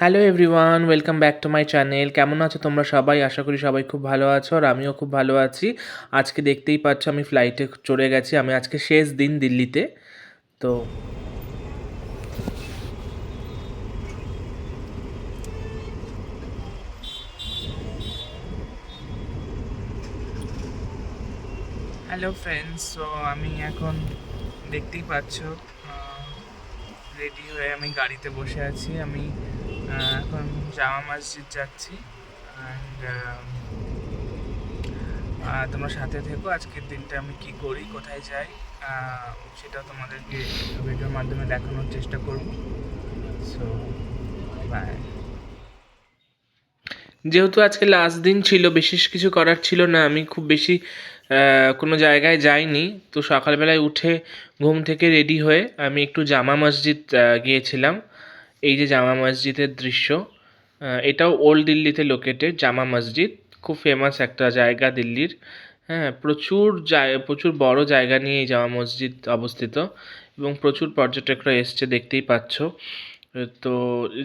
Hello everyone welcome back to my channel কেমন আছো তোমরা সবাই? আশা করি সবাই খুব ভালো আছো আর আমিও খুব ভালো আছি। আজকে দেখতেই পাচ্ছ আমি ফ্লাইটে চড়ে গেছি। আমি আজকে শেষ দিন দিল্লিতে। তো হ্যালো ফ্রেন্ডস সো আমি এখন দেখতেই পাচ্ছ রেডি হয়ে আমি গাড়িতে বসে আছি। আমি এখন জামা মসজিদ যাচ্ছি অ্যান্ড তোমরা সাথে থেকো। আজকের দিনটা আমি কি করি, কোথায় যাই সেটা তোমাদেরকে ভিডিওর মাধ্যমে দেখানোর চেষ্টা করব। সো বাই যেহেতু আজকে লাস্ট দিন ছিল, বিশেষ কিছু করার ছিল না, আমি খুব বেশি কোনো জায়গায় যাইনি। তো সকালবেলায় উঠে ঘুম থেকে রেডি হয়ে আমি একটু জামা মসজিদ গিয়েছিলাম। এই যে জামা মসজিদের দৃশ্য এটাও ওল্ড দিল্লিতে লোকেটেড জামা মসজিদ, খুব ফেমাস একটা জায়গা দিল্লির। হ্যাঁ প্রচুর জায়, প্রচুর বড় জায়গা নিয়ে এই জামা মসজিদ অবস্থিত এবং প্রচুর পর্যটকরা এসছে, দেখতেই পাচ্ছ। তো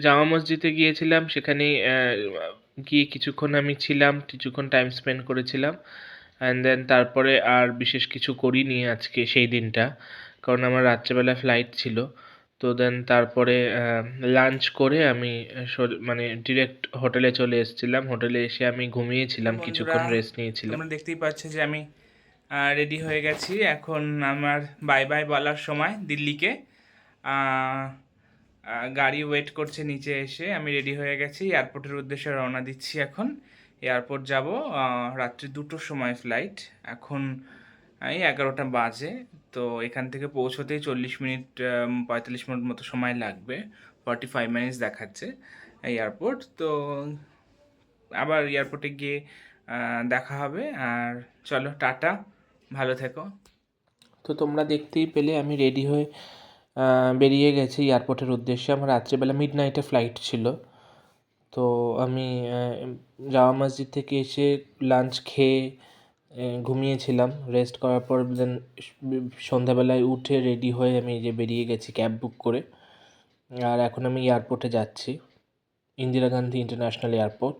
জামা মসজিদে গিয়েছিলাম সেখানে গিয়ে কিছুক্ষণ আমি ছিলাম, কিছুক্ষণ টাইম স্পেন্ড করেছিলাম। অ্যান্ড দেন তারপরে আর বিশেষ কিছু করিনি আজকে সেই দিনটা, কারণ আমার রাত্রেবেলা ফ্লাইট ছিল। তো দেন তারপরে লাঞ্চ করে আমি মানে ডিরেক্ট হোটেলে চলে এসেছিলাম। হোটেলে এসে আমি ঘুমিয়েছিলাম কিছুক্ষণ রেস্ট নিয়েছিলাম। তোমরা দেখতেই পাচ্ছ যে আমি রেডি হয়ে গেছি। এখন আমার বাই বাই বলার সময় দিল্লিকে। গাড়ি ওয়েট করছে নিচে এসে। আমি রেডি হয়ে গেছি এয়ারপোর্টের উদ্দেশ্যে রওনা দিচ্ছি এখন। এয়ারপোর্ট যাব রাত্রি দুটোর সময় ফ্লাইট এখন এই এগারোটা বাজে। তো এখান থেকে পৌঁছতেই চল্লিশ মিনিট পঁয়তাল্লিশ মিনিট মতো সময় লাগবে। ফর্টি ফাইভ মিনিটস দেখাচ্ছে এয়ারপোর্ট তো আবার এয়ারপোর্টে গিয়ে দেখা হবে। আর চলো, টাটা, ভালো থেকো। তো তোমরা দেখতেই পেলে আমি রেডি হয়ে বেরিয়ে গেছি এয়ারপোর্টের উদ্দেশ্যে। আমার রাত্রেবেলা মিড নাইটে ফ্লাইট ছিল। তো আমি জামা মসজিদ থেকে এসে লাঞ্চ খেয়ে ঘুমিয়েছিলাম। রেস্ট করার পর দেন সন্ধ্যাবেলায় উঠে রেডি হয়ে আমি যে বেরিয়ে গেছি ক্যাব বুক করে। আর এখন আমি এয়ারপোর্টে যাচ্ছি। ইন্দিরা গান্ধী ইন্টারন্যাশনাল এয়ারপোর্ট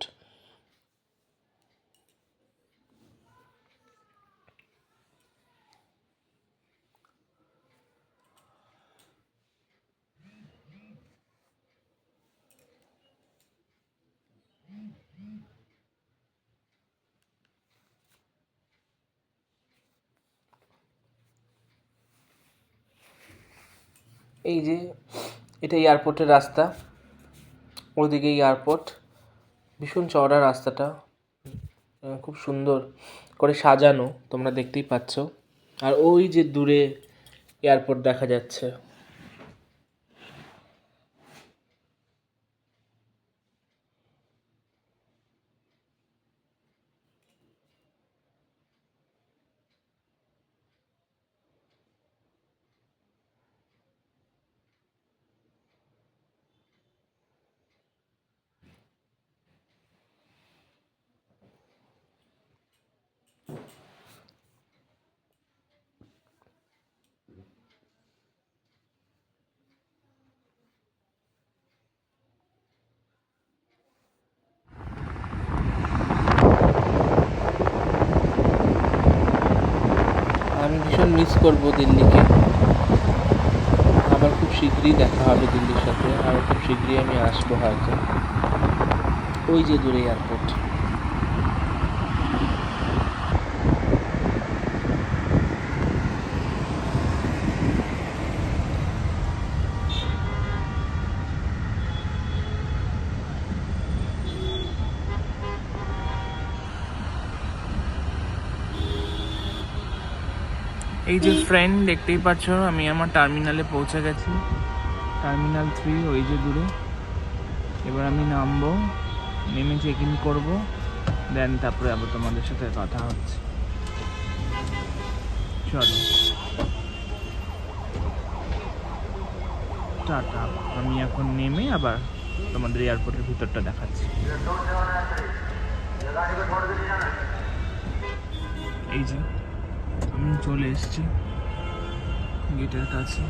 এই যে, এটা এয়ারপোর্টের রাস্তা। ওদিকে এয়ারপোর্ট ভীষণ চওড়া রাস্তাটা। খুব সুন্দর করে সাজানো, তোমরা দেখতেই পাচ্ছ। আর ওই যে দূরে এয়ারপোর্ট দেখা যাচ্ছে আমি ভীষণ মিস করব দিল্লিকে। আবার খুব শীঘ্রই দেখা হবে দিল্লির সাথে, আর খুব শীঘ্রই আমি আসব হয়তো। ওই যে দূরে এয়ারপোর্ট এই যে ফ্রেন্ড দেখতেই পাচ্ছ, আমি আমার টার্মিনালে পৌঁছে গেছি। টার্মিনাল থ্রি ওই যে দূরে। এবার আমি নামবো, নেমে চেক ইন করব দেন তারপরে আবার তোমাদের সাথে কথা হচ্ছে। চলো। টাটা। আমি এখন নেমে আবার তোমাদের এয়ারপোর্টের ভিতরটা দেখাচ্ছি। এই যে। চলে এসছি গেটের কাছে।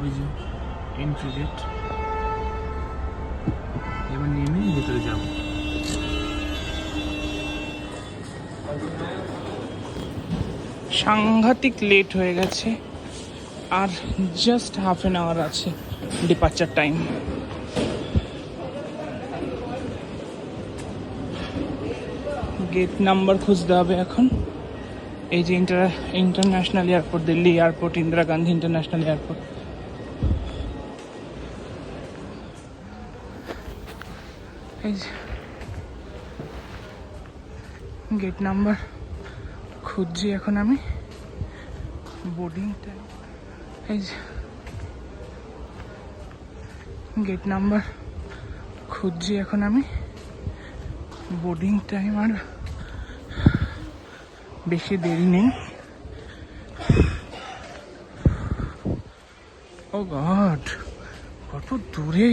ওই যে এন্ট্রি গেট এবার নেমে ভেতরে যাব। সাংঘাতিক লেট হয়ে গেছে। আর জাস্ট হাফ অ্যান আওয়ার আছে ডিপার্চার টাইম গেট নাম্বার খুঁজতে হবে এখন। এই যে inter international airport Delhi airport Indira Gandhi international airport এই গেট নাম্বার খুঁজছি এখন আমি। বোর্ডিং টাইম এই যে গেট নাম্বার খুঁজছি এখন আমি। বোর্ডিং টাইম আর বেশি দেরি নেই। ও গড কত দূরে।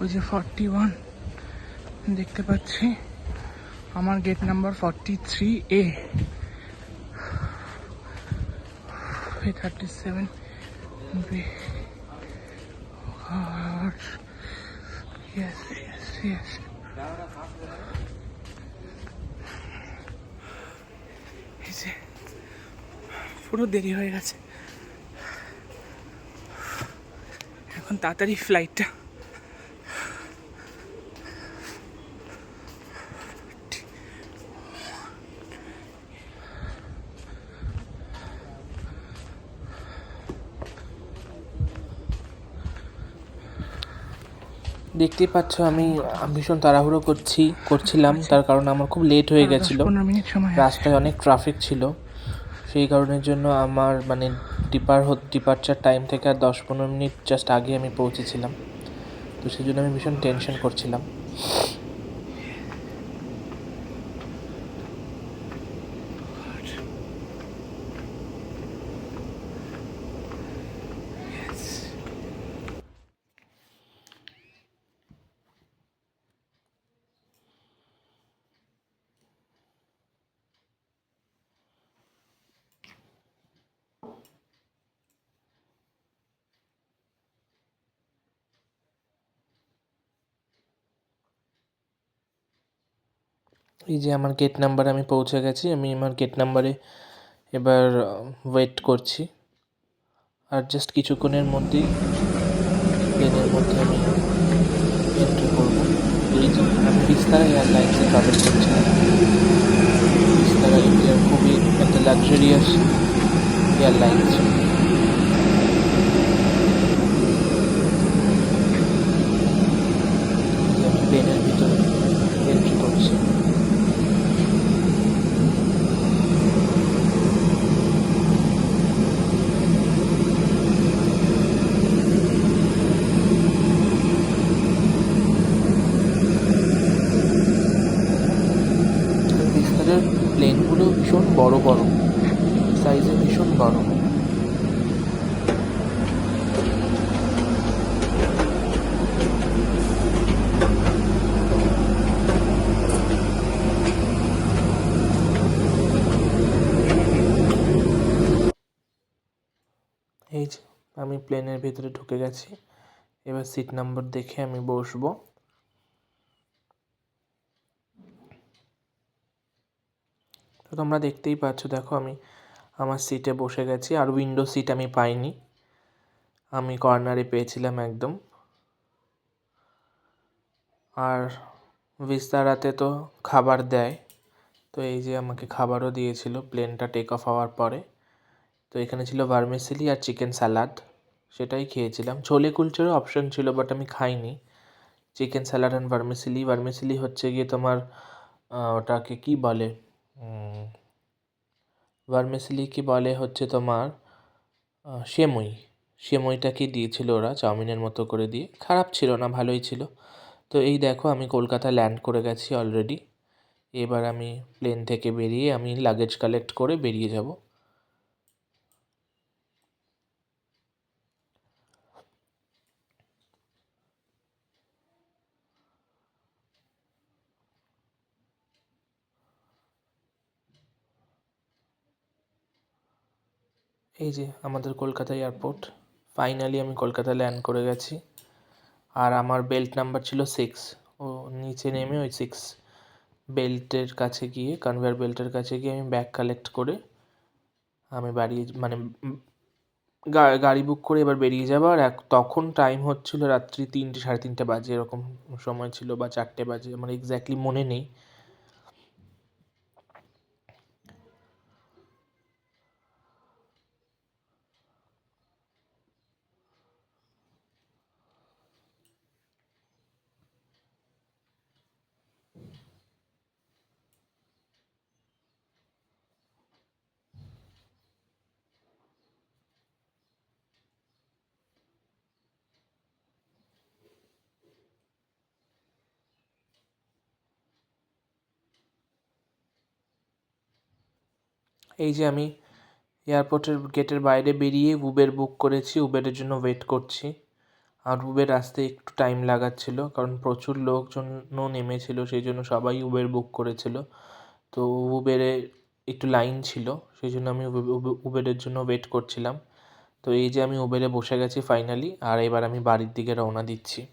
ওই যে ফর্টি ওয়ান দেখতে পাচ্ছি। আমার gate number forty three A thirty seven B yes yes পুরো দেরি হয়ে গেছে। এখন তাড়াতাড়ি ফ্লাইটটা দেখতেই পাচ্ছ আমি ভীষণ তাড়াহুড়ো করছি করছিলাম। তার কারণ আমার খুব লেট হয়ে গেছিল। রাস্তায় অনেক ট্রাফিক ছিল। সেই কারণের জন্য আমার মানে ডিপার ডিপার্চার টাইম থেকে আর দশ পনেরো মিনিট জাস্ট আগে আমি পৌঁছেছিলাম। তো সেই জন্য আমি ভীষণ টেনশন করছিলাম। এই যে আমার গেট নাম্বার আমি পৌঁছে গেছি, আমি আমার গেট নাম্বারে এবার ওয়েট করছি। আর জাস্ট কিছুক্ষণের মধ্যেই প্লেনের মধ্যে আমি এন্ট্রি করব। এই যে আমি বিস্তারা এয়ারলাইন্সে ট্রাভেল করছিলাম। বিস্তারা ইন্ডিয়ার খুবই একটা লাক্সারিয়াস এয়ারলাইন্স আমি প্লেনের ভিতরে এন্ট্রি করছি বিস্তারের প্লেনগুলো ভীষণ বড় বড় সাইজে ভীষণ বড় এই যে আমি প্লেনের ভিতরে ঢুকে গেছি। এবার সিট নাম্বার দেখে আমি বসবো। তো তোমরা দেখতেই পাচ্ছ, দেখো আমি আমার সিটে বসে গেছি আর উইন্ডো সিট আমি পাইনি। আমি কর্নারে পেয়েছিলাম একদম। আর বিস্তারাতে তো খাবার দেয়, তো এই যে আমাকে খাবারও দিয়েছিল প্লেনটা টেক অফ হওয়ার পরে। তো এখানে ছিল ভার্মিসিলি আর চিকেন স্যালাড সেটাই খেয়েছিলাম। ছোলে কুলচেরও অপশন ছিল বাট আমি খাইনি। Chicken salad and vermicelli vermicelli হচ্ছে গিয়ে তোমার ওটাকে কি বলে? ভার্মিসিলি কি বলে হচ্ছে তোমার সেমুই। সেমুইটাকে দিয়েছিল ওরা চাউমিনের মতো করে দিয়ে? খারাপ ছিল না, ভালোই ছিল। তো এই দেখো, আমি কলকাতা ল্যান্ড করে গেছি অলরেডি এবার আমি প্লেন থেকে বেরিয়ে আমি লাগেজ কালেক্ট করে বেরিয়ে যাব। এই যে আমাদের কলকাতা এয়ারপোর্ট ফাইনালি আমি কলকাতা ল্যান্ড করে গেছি। আর আমার বেল্ট নাম্বার ছিল সিক্স ও নিচে নেমে ওই সিক্স বেল্টের কাছে গিয়ে কনভেয়ার বেল্টের কাছে গিয়ে আমি ব্যাগ কালেক্ট করে আমি বাড়ি মানে গা- গাড়ি বুক করে এবার বেরিয়ে যাব। আর এক তখন টাইম হচ্ছিল রাত্রি তিনটে সাড়ে তিনটে বাজে এরকম সময় ছিল বা চারটে বাজে আমার এক্স্যাক্টলি মনে নেই। এই যে আমি এয়ারপোর্টের গেটের বাইরে বেরিয়ে উবের বুক করেছি, উবেরের জন্য ওয়েট করছি। আর উবের আসতে একটু টাইম লাগাচ্ছিল, কারণ প্রচুর লোকজনও নেমেছিল, সেই জন্য সবাই উবের বুক করেছিল। তো উবেরে একটু লাইন ছিল, সেই জন্য আমি উবে- উবে- উবেরের জন্য ওয়েট করছিলাম। তো এই যে আমি উবেরে বসে গেছি ফাইনালি, আর এবার আমি বাড়ির দিকে রওনা দিচ্ছি।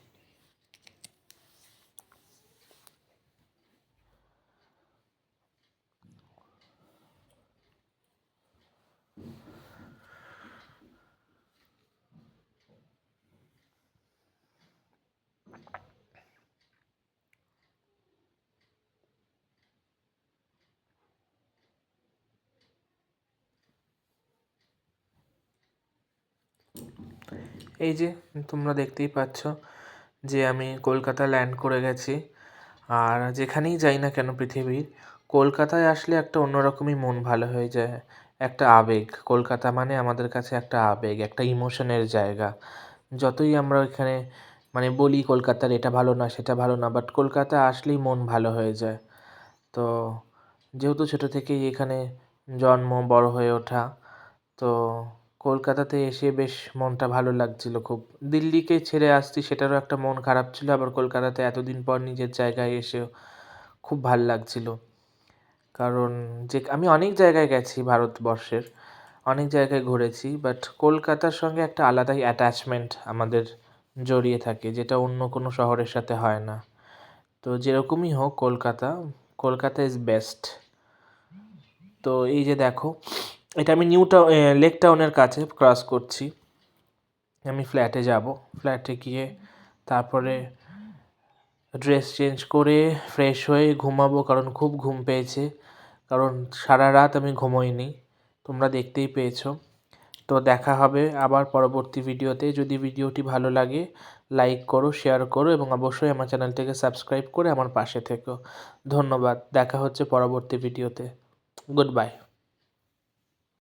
এই যে তোমরা দেখতেই পাচ্ছ যে আমি কলকাতা ল্যান্ড করে গেছি। আর যেখানেই যাই না কেন পৃথিবীর, কলকাতায় আসলে একটা অন্যরকমই মন ভালো হয়ে যায়। একটা আবেগ। কলকাতা মানে আমাদের কাছে একটা আবেগ, একটা ইমোশনের জায়গা। যতই আমরা এখানে মানে বলি কলকাতার এটা ভালো না, সেটা ভালো না বাট কলকাতা আসলেই মন ভালো হয়ে যায়। তো যেহেতু ছোটো থেকেই এখানে জন্ম, বড় হয়ে ওঠা, তো কলকাতাতে এসে বেশ মনটা ভালো লাগছিল খুব। দিল্লিকে ছেড়ে আসছি সেটারও একটা মন খারাপ ছিল, আবার কলকাতাতে এতদিন পর নিজের জায়গায় এসেও খুব ভালো লাগছিল। কারণ যে, আমি অনেক জায়গায় গেছি ভারতবর্ষের, অনেক জায়গায় ঘুরেছি বাট কলকাতার সঙ্গে একটা আলাদাই অ্যাটাচমেন্ট আমাদের জড়িয়ে থাকে, যেটা অন্য কোনো শহরের সাথে হয় না। তো যেরকমই হোক কলকাতা কলকাতা ইজ বেস্ট তো এই যে দেখো এটা আমি নিউ টাউন লেক টাউনের কাছে ক্রস করছি। আমি ফ্ল্যাটে যাব। ফ্ল্যাটে গিয়ে তারপরে ড্রেস চেঞ্জ করে ফ্রেশ হয়ে ঘুমাবো, কারণ খুব ঘুম পেয়েছে। কারণ সারা রাত আমি ঘুমোইনি। তোমরা দেখতেই পেয়েছ। তো দেখা হবে আবার পরবর্তী ভিডিওতে। যদি ভিডিওটি ভালো লাগে, লাইক করো, শেয়ার করো এবং অবশ্যই আমার চ্যানেলটিকে সাবস্ক্রাইব করে আমার পাশে থেকো। ধন্যবাদ। দেখা হচ্ছে পরবর্তী ভিডিওতে। Good bye.